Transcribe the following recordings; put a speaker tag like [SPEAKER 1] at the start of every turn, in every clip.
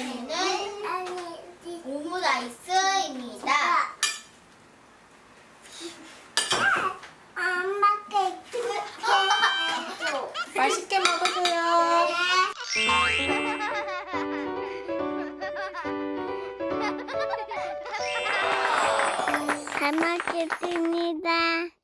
[SPEAKER 1] 메뉴는 오므라이스입니다.
[SPEAKER 2] 해줘.
[SPEAKER 3] 맛있게 먹으세요.
[SPEAKER 2] 잘 먹겠습니다.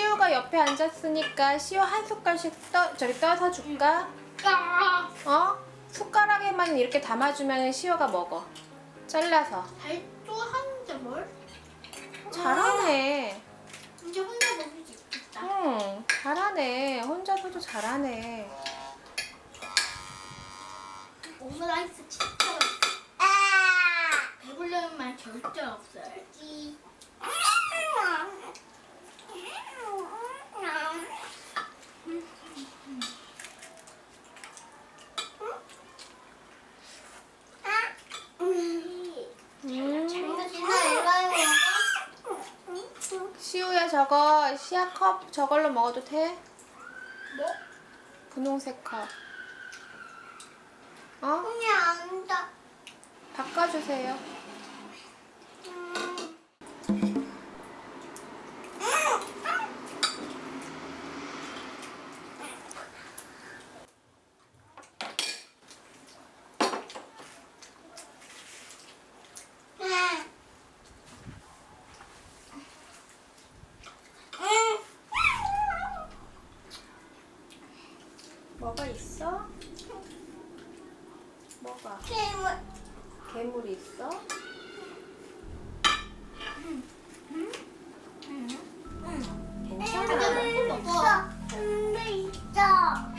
[SPEAKER 3] 시우가 옆에 앉았으니까 시우 한 숟갈씩 떠, 저기 떠서 줄까? 어? 숟가락에만 이렇게 담아주면 시우가 먹어. 잘라서.
[SPEAKER 1] 잘또 하는데 뭘?
[SPEAKER 3] 잘하네.
[SPEAKER 1] 이제 혼자 먹을 수 있겠다.
[SPEAKER 3] 응, 잘하네. 혼자서도 잘하네.
[SPEAKER 1] 오므라이스 진짜
[SPEAKER 2] 아.
[SPEAKER 1] 배불리는 말 절대 없어요.
[SPEAKER 3] 음.
[SPEAKER 2] 음.
[SPEAKER 3] 시우야 저거 시아 컵 저걸로 먹어도 돼?
[SPEAKER 1] 뭐?
[SPEAKER 3] 분홍색 컵. 어?
[SPEAKER 2] 그냥 다
[SPEAKER 3] 바꿔주세요. 뭐가 있어? 뭐가? 괴물 있어? 괜찮아.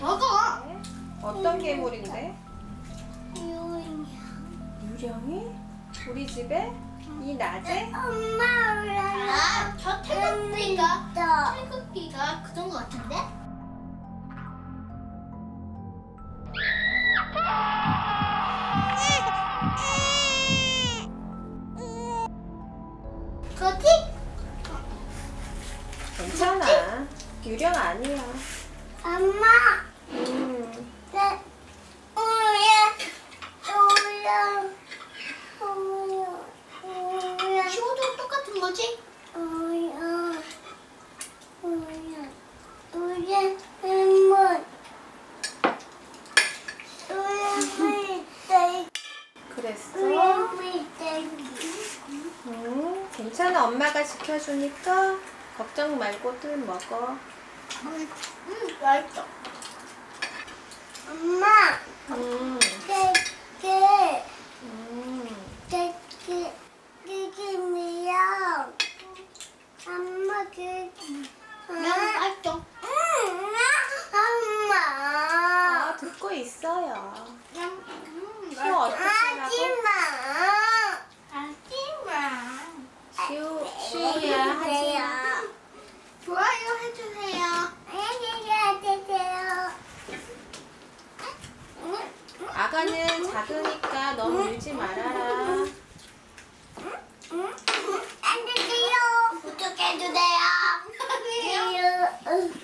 [SPEAKER 1] 먹어.
[SPEAKER 3] 네. 어떤 괴물인데? 유령이? 우리 집에? 이 낮에?
[SPEAKER 1] 아, 저 태극기가 태극
[SPEAKER 3] 음. 괜찮아. 엄마가 지켜주니까 걱정 말고들 먹어.
[SPEAKER 1] 음, 맛있어.
[SPEAKER 2] 엄마,
[SPEAKER 3] 음.
[SPEAKER 2] 게, 게.
[SPEAKER 3] 음.
[SPEAKER 2] 깨깨 깨깨미야 엄마
[SPEAKER 1] 그면맛있어.
[SPEAKER 2] 엄마
[SPEAKER 3] 아, 듣고 있어요.
[SPEAKER 1] 면, 음,
[SPEAKER 3] 시우
[SPEAKER 1] 맛있어.
[SPEAKER 3] 어떻게 하라고?
[SPEAKER 2] 하지마
[SPEAKER 1] 하지마.
[SPEAKER 3] 시우, 시우야 하지.
[SPEAKER 1] 좋아요 해주세요.
[SPEAKER 2] 해주세요
[SPEAKER 3] 아가는 작으니까 너무 울지 말아라.
[SPEAKER 2] 해주세요. 구독해주세요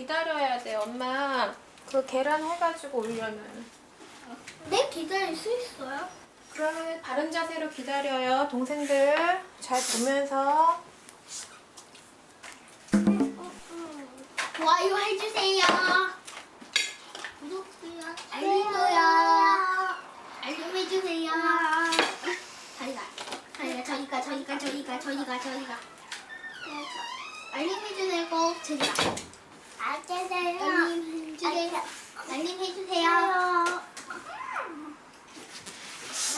[SPEAKER 3] 기다려야 돼. 엄마 그 계란 해가지고 올려면.
[SPEAKER 1] 네 기다릴 수 있어요?
[SPEAKER 3] 그러면 바른 자세로 기다려요. 동생들 잘 보면서.
[SPEAKER 1] 좋아요 해주세요. 구독도요. 알림도요. 알림 해주세요. 저리가. 저리가 저리가 저리가 저리가 저리가 저리가. 알림 해주세요. 꼭 저리가.
[SPEAKER 2] 아재세요.
[SPEAKER 1] 알림 해주세요. 알림 해주세요.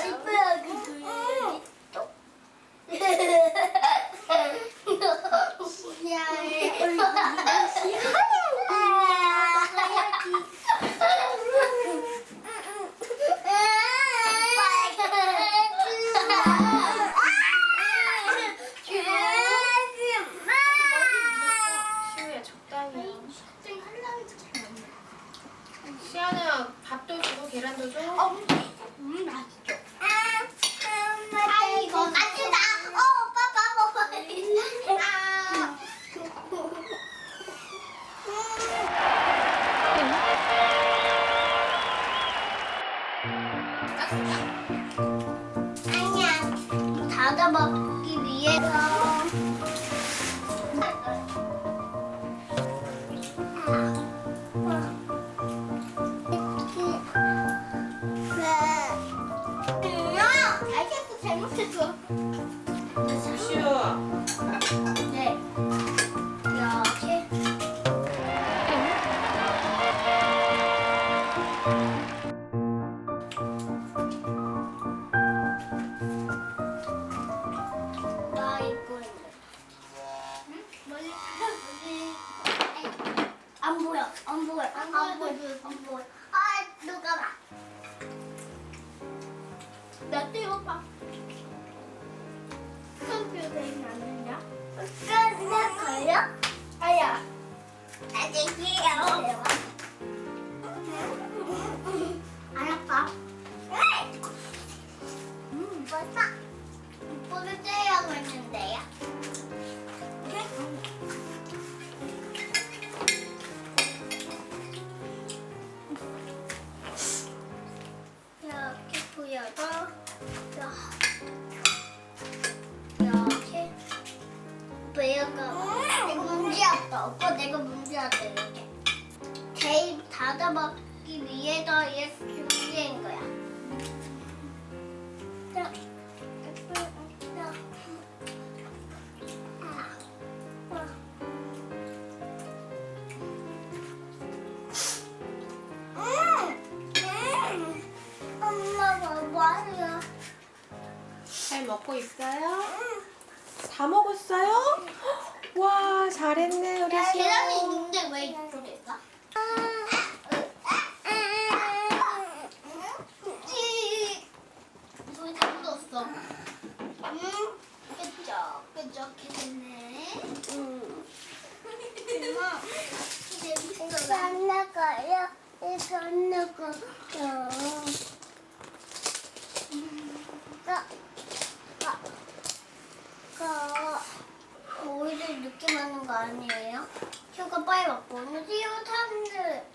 [SPEAKER 2] 이쁘야 그
[SPEAKER 3] 시아는 밥도 주고 계란도 줘.
[SPEAKER 1] 음 맛있죠.
[SPEAKER 2] 아이고 아주다. 어 오빠 밥 먹어. 아. 아니야. 닫아 먹기 위해서. 봐.
[SPEAKER 1] 컴퓨터에 맞느냐?
[SPEAKER 2] 끝났어요?
[SPEAKER 1] 아야.
[SPEAKER 2] 아직이요. 안 아파? 내가 문제였다 이렇게. 제일 닫아먹기 위해서 이렇게 준비한 거야.
[SPEAKER 3] 잘 먹고 있어요? 다 먹었어요? 와 잘했네 우리
[SPEAKER 1] 계란이. 있는데 왜 이쪽에 있어? 저기 다 묻었어. 음, 끄적, 끄적해졌네.
[SPEAKER 2] 음.
[SPEAKER 1] 엄마, 이제 미스터
[SPEAKER 2] 건너가요. 건너가요. 가, 가, 가. 오이를 늦게 먹는 거 아니에요? 휴가 빨리 먹고 오늘 티오 탔는데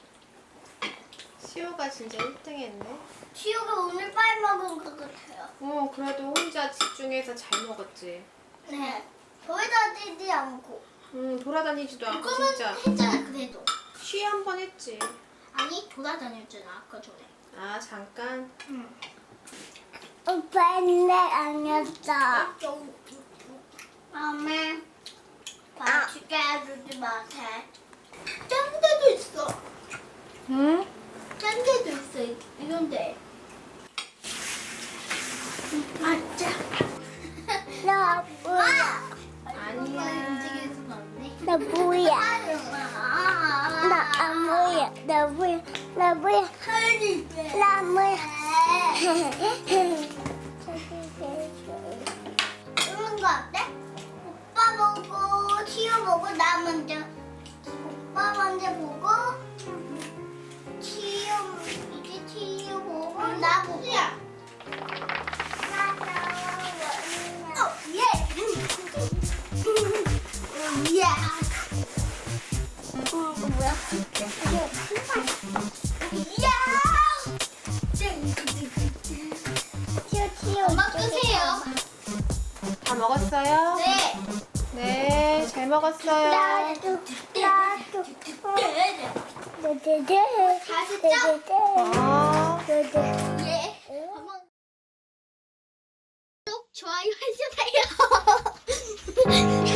[SPEAKER 3] 시우가 진짜 1등 했네.
[SPEAKER 2] 티오가 오늘 빨리 먹은 것 같아요.
[SPEAKER 3] 어 그래도 혼자 집중해서 잘 먹었지.
[SPEAKER 2] 네. 돌아다니지 않고.
[SPEAKER 3] 음 돌아다니지도 않고 진짜
[SPEAKER 1] 했잖아, 그래도.
[SPEAKER 3] 쉬 한 번 했지.
[SPEAKER 1] 아니, 돌아다녔잖아, 아까 전에.
[SPEAKER 3] 아 잠깐.
[SPEAKER 2] 아니었어.
[SPEAKER 1] 좀,
[SPEAKER 2] 엄마, 맛있게 해주지 마세요.
[SPEAKER 1] 짠 데도 있어.
[SPEAKER 3] 응?
[SPEAKER 1] 짠 데도 있어, 이- 이런데. 맞자.
[SPEAKER 2] 나 뭐야?
[SPEAKER 3] 아니야.
[SPEAKER 1] 움직일 순 없네.
[SPEAKER 2] 나 뭐야? 나안 뭐야? 나 뭐야? 나 뭐야? 나 뭐야? 이런 거 어때? 오빠 티오 보고 나 먼저 오빠 먼저 보고 티오 이제 티오 보고 나 보고
[SPEAKER 1] 야,
[SPEAKER 2] 어, 예. 예. 음, 왜 뭐야? 이야! 치워 치워.
[SPEAKER 1] 엄마 끄세요.
[SPEAKER 3] 다 먹었어요?
[SPEAKER 1] 네.
[SPEAKER 3] 네, 잘 먹었어요.
[SPEAKER 2] 나도 나도.
[SPEAKER 1] 네.
[SPEAKER 2] 네네네.
[SPEAKER 1] 가셨죠?
[SPEAKER 3] 어.
[SPEAKER 2] 네네.
[SPEAKER 1] 예. 엄마. 구독, 좋아요 해주세요.